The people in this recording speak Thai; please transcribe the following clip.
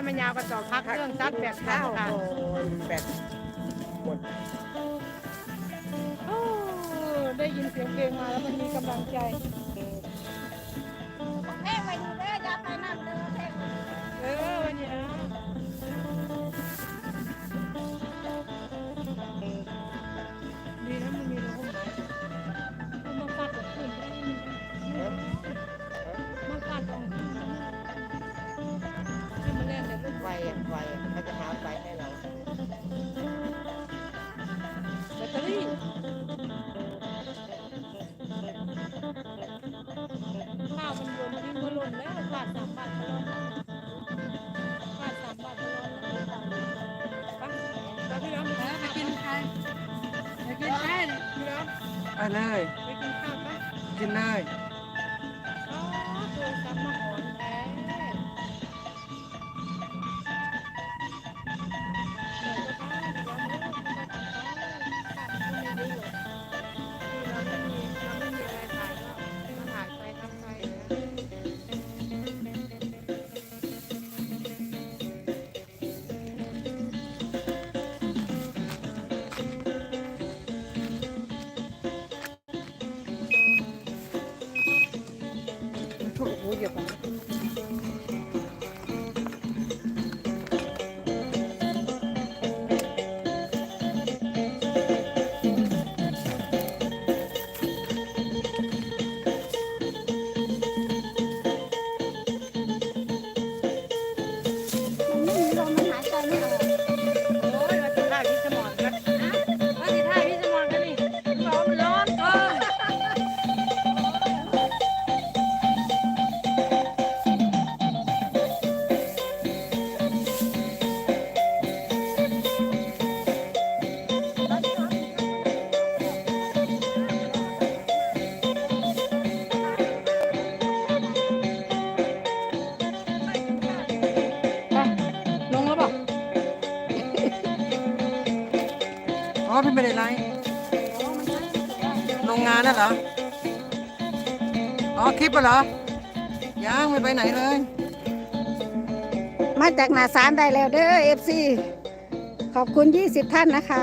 อยมันยาวกระสอกพักเครื่องซัดแบบข้าวค่ะแบตหมดได้ยินเสียงเพลงมาแล้วมันมีกำลังใจ เดี๋ยวลูกไฟอะไฟอะเขาจะหาไฟให้เราแบตเตอรี่ข้าวมันโยนทิ้งก็หล่นแล้วขาดสามบาทก็หล่นขาดสามบาทก็หล่นแล้วไปไปพี่น้องไปกินใครไปกินใครพี่น้องไปเลยไปกินข้าวปะกินเลย ทุก อ๋อพี่ไม่ได้ไลฟ์โรงงานน่ะเหรอ อ๋อคลิปเหรอ ยังไม่ไปไหนเลย มาจากหนาสารได้แล้วเด้อเอฟซีขอบคุณ 20 ท่านนะคะ